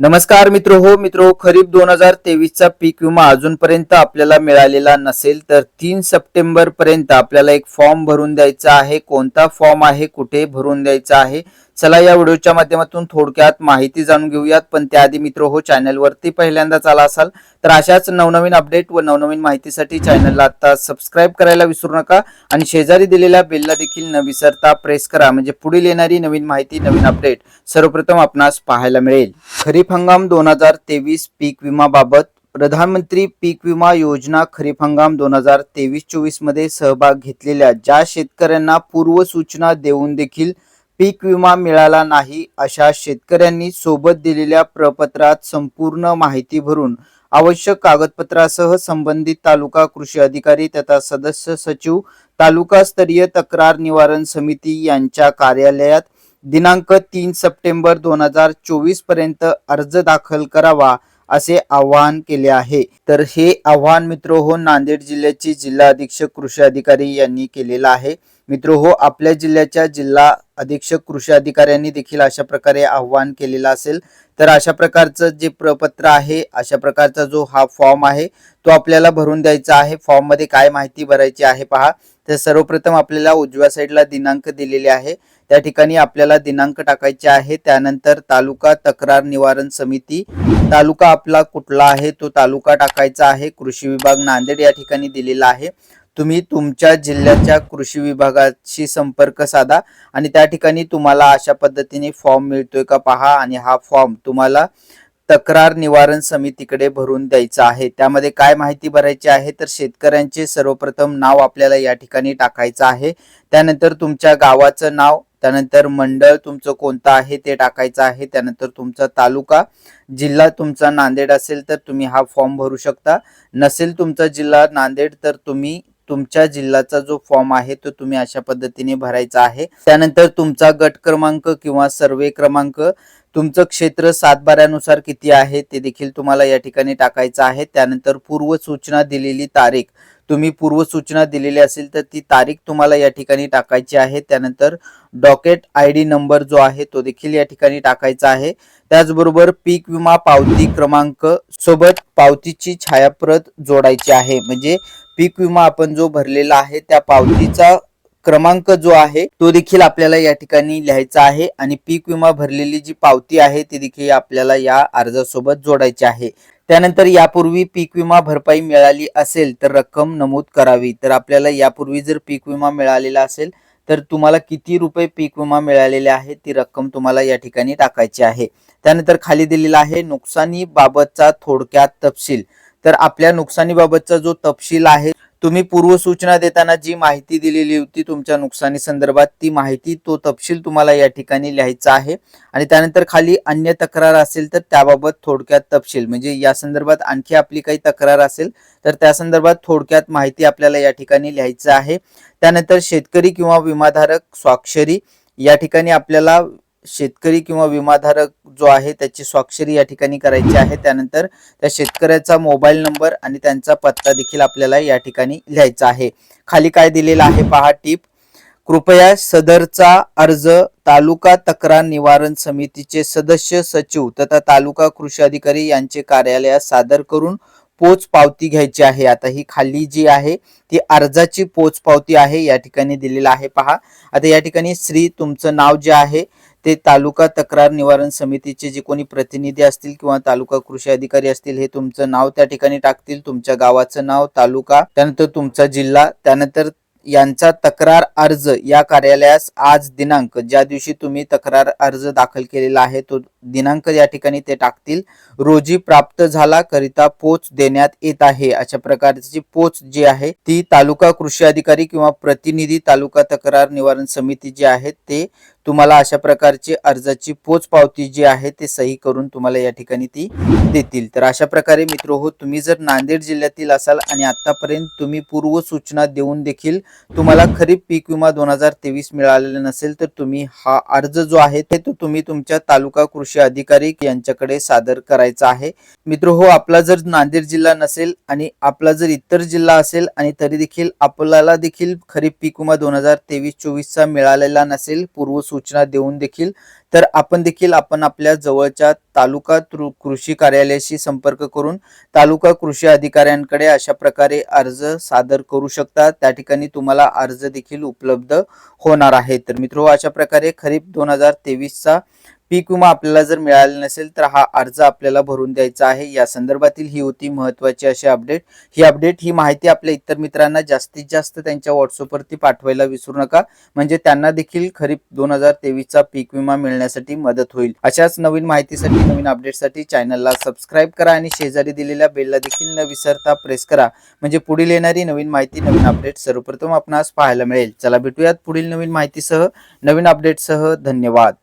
नमस्कार मित्र हो मित्र खरीप दोन हजार तेवीसचा पीक विमा अजूनपर्यंत आपल्याला मिळालेला नसेल तर तीन सप्टेंबर पर्यंत आपल्याला एक फॉर्म भरून द्यायचा आहे. कोणता फॉर्म आहे कुठे भरून द्यायचा आहे चला या व्हिडिओच्या माध्यमातून थोडक्यात माहिती जाणून घेऊयात. पण त्याआधी मित्र हो चॅनलवरती पहिल्यांदाच आला असाल तर अशाच नवनवीन अपडेट व नवनवीन माहितीसाठी चॅनलला आता सबस्क्राईब करायला विसरू नका आणि शेजारी दिलेल्या बेलला देखील न विसरता प्रेस करा. म्हणजे पुढील येणारी नवीन माहिती नवीन अपडेट सर्वप्रथम आपणास पाहायला मिळेल. खरीप हंगाम दोन हजार तेवीस पीक विमा बाबत प्रधानमंत्री पीक विमा योजना खरीप हंगाम दोन हजार तेवीस चोवीसमध्ये सहभाग घेतलेल्या ज्या शेतकऱ्यांना पूर्व सूचना देऊन देखील पीक विमा मिळाला नाही अशा शेतकऱ्यांनी सोबत दिलेल्या प्रपत्रात संपूर्ण माहिती भरून आवश्यक कागदपत्रासह संबंधित तालुका कृषी अधिकारी तथा सदस्य सचिव तालुकास्तरीय तक्रार निवारण समिती यांच्या कार्यालयात दिनांक तीन सप्टेंबर दोन हजार चोवीसपर्यंत अर्ज दाखल करावा. असे आवाहन केले आहे. तर हे आव्हान मित्र हो नांदेड जिल्ह्याचे जिल्हा अधीक्षक कृषी अधिकारी यांनी केलेलं आहे. मित्र हो आपल्या जिल्ह्याच्या जिल्हा अधीक्षक कृषी अधिकाऱ्यांनी देखील अशा प्रकारे आव्हान केलेलं असेल. तर अशा प्रकारचं जे प्रपत्र आहे अशा प्रकारचा जो हा फॉर्म आहे तो आपल्याला भरून द्यायचा आहे. फॉर्ममध्ये काय माहिती भरायची आहे पहा. तर सर्वप्रथम आपल्याला उजव्या साईडला दिनांक दिलेले आहे. त्या ठिकाणी आपल्याला दिनांक टाकायचे आहे. त्यानंतर तालुका तक्रार निवारण समिती. तालुका आपला कुठला आहे? तो तालुका टाकायचा आहे. कृषी विभाग नांदेड या ठिकाणी दिलेला आहे. तुम्ही तुमच्या जिल्ह्याच्या कृषी विभागाशी संपर्क साधा आणि त्या ठिकाणी तुम्हाला अशा पद्धतीने फॉर्म मिळतोय का पहा आणि हा फॉर्म तुम्हाला तक्रार निवारण समितीकडे भरून द्यायचा आहे. त्यामध्ये काय माहिती भरायची आहे तर शेतकऱ्यांचे सर्वप्रथम नाव आपल्याला या ठिकाणी टाकायचं आहे. त्यानंतर तुमच्या गावाचं नाव त्यानंतर मंडळ तुमचं कोणतं आहे ते टाकायचं आहे. त्यानंतर तुमचा तालुका जिल्हा तुमचा नांदेड असेल तर तुम्ही हा फॉर्म भरू शकता. नसेल तुमचा जिल्हा नांदेड तर तुम्ही तुमच्या जिल्ह्याचा जो फॉर्म आहे तो तुम्ही अशा पद्धतीने भरायचा आहे. त्यानंतर तुमचा गट क्रमांक किंवा सर्वे क्रमांक तुमचं क्षेत्र सातबाऱ्यानुसार किती आहे ते देखील तुम्हाला या ठिकाणी टाकायचं आहे. त्यानंतर पूर्व सूचना दिलेली तारीख. तुम्ही पूर्व सूचना दिलेली असेल तर ती तारीख तुम्हाला या ठिकाणी टाकायची आहे. त्यानंतर डॉकेट आय डी नंबर जो आहे तो देखील या ठिकाणी टाकायचा आहे. त्याचबरोबर पीक विमा पावती क्रमांक सोबत पावतीची छायाप्रत जोडायची आहे. म्हणजे पीक विमा आपण जो भरलेला आहे त्या पावतीचा क्रमांक जो आहे तो देखील आपल्याला या ठिकाणी लिहायचा आहे आणि पीक विमा भरलेली जी पावती आहे ती देखील आपल्याला या अर्जासोबत जोडायची आहे. त्यानंतर यापूर्वी पीक विमा भरपाई मिळाली असेल तर रक्कम नमूद करावी. तर आपल्याला यापूर्वी जर पीक विमा मिळालेला असेल तर तुम्हाला किती रुपये पीक विमा मिळालेले आहे ती रक्कम तुम्हाला या ठिकाणी टाकायची आहे. त्यानंतर खाली दिलेला आहे नुकसानी बाबतचा थोडक्यात तपशील. तर आपल्या नुकसानीबाबतचा जो तपशील आहे तुम्ही पूर्वसूचना देताना जी माहिती दिलेली होती तुमच्या नुकसानी संदर्भात ती माहिती तो तपशील तुम्हाला या ठिकाणी लिहायचा आहे. आणि त्यानंतर खाली अन्य तक्रार असेल तर त्याबाबत थोडक्यात तपशील म्हणजे या संदर्भात आणखी आपली काही तक्रार असेल तर त्या संदर्भात थोडक्यात माहिती आपल्याला या ठिकाणी लिहायचं आहे. त्यानंतर शेतकरी किंवा विमाधारक स्वाक्षरी या ठिकाणी आपल्याला शेतकरी किंवा विमाधारक जो आहे त्याची स्वाक्षरी या ठिकाणी करायची आहे. त्यानंतर त्या शेतकऱ्याचा मोबाईल नंबर आणि त्यांचा पत्ता देखील आपल्याला या ठिकाणी लिहायचा आहे. खाली काय दिलेलं आहे पहा टीप. कृपया सदरचा अर्ज तालुका तक्रार निवारण समितीचे सदस्य सचिव तथा तालुका कृषी अधिकारी यांचे कार्यालयात सादर करून पोच पावती घ्यायची आहे. आता ही खाली जी आहे ती अर्जाची पोच पावती आहे या ठिकाणी दिलेला आहे. पहा आता या ठिकाणी श्री तुमचं नाव जे आहे ते तालुका तक्रार निवारण समितीचे जे कोणी प्रतिनिधी असतील किंवा तालुका कृषी अधिकारी असतील हे तुमचं नाव त्या ठिकाणी टाकतील. तुमच्या गावाचं नाव तालुका त्यानंतर तुमचा जिल्हा त्यानंतर यांचा तक्रार अर्ज या कार्यालयास आज दिनांक ज्या दिवशी तुम्ही तक्रार अर्ज दाखल केलेला आहे तो दिनांक या ठिकाणी ते टाकतील. रोजी प्राप्त झाला करिता पोच देण्यात येत आहे. अशा प्रकारची पोच जी आहे ती तालुका कृषी अधिकारी किंवा प्रतिनिधी तालुका तक्रार निवारण समिती जी आहे ते तुम्हाला अशा प्रकारची अर्जाची पोच पावती जी आहे ते सही करून तुम्हाला या ठिकाणी ती देतील. तर अशा प्रकारे मित्र हो तुम्ही जर नांदेड जिल्ह्यातील असाल आणि आतापर्यंत तुम्ही पूर्व सूचना देऊन देखील तुम्हाला खरीप पीक विमा दोन हजार तेवीस मिळालेला नसेल तर तुम्ही हा अर्ज जो आहे ते तो तुम्ही तुमच्या तालुका कृषी अधिकारी यांच्याकडे सादर करायचा आहे. मित्र हो आपला जर नांदेड जिल्हा नसेल आणि आपला जर इतर जिल्हा असेल आणि तरी देखील आपल्याला देखील खरीप पीक विमा दोन हजार तेवीस चोवीसचा मिळालेला नसेल पूर्व सूचना देऊन देखील तर आपण देखील आपण आपल्या जवळच्या तालुका कृषी कार्यालयाशी संपर्क करून तालुका कृषी अधिकाऱ्यांकडे अशा प्रकारे अर्ज सादर करू शकता. त्या ठिकाणी तुम्हाला अर्ज देखील उपलब्ध होणार आहे. तर मित्र अशा प्रकारे खरीप दोन हजार तेवीसचा पीक विमा आपल्याला जर मिळाला नसेल तर हा अर्ज आपल्याला भरून द्यायचा आहे. या संदर्भातील ही होती महत्वाची अशी अपडेट. ही अपडेट ही माहिती आपल्या इतर मित्रांना जास्तीत जास्त त्यांच्या व्हॉट्सअपवरती पाठवायला विसरू नका. म्हणजे त्यांना देखील खरीप दोन हजार तेवीसचा पीक विमा मिळण्यासाठी मदत होईल. अशाच नवीन माहितीसाठी नवीन अपडेटसाठी चॅनलला सबस्क्राईब करा आणि शेजारी दिलेल्या बेलला देखील न विसरता प्रेस करा. म्हणजे पुढील येणारी नवीन माहिती नवीन अपडेट सर्वप्रथम आपणास पाहायला मिळेल. चला भेटूयात पुढील नवीन माहितीसह. नवीन अपडेटसह धन्यवाद.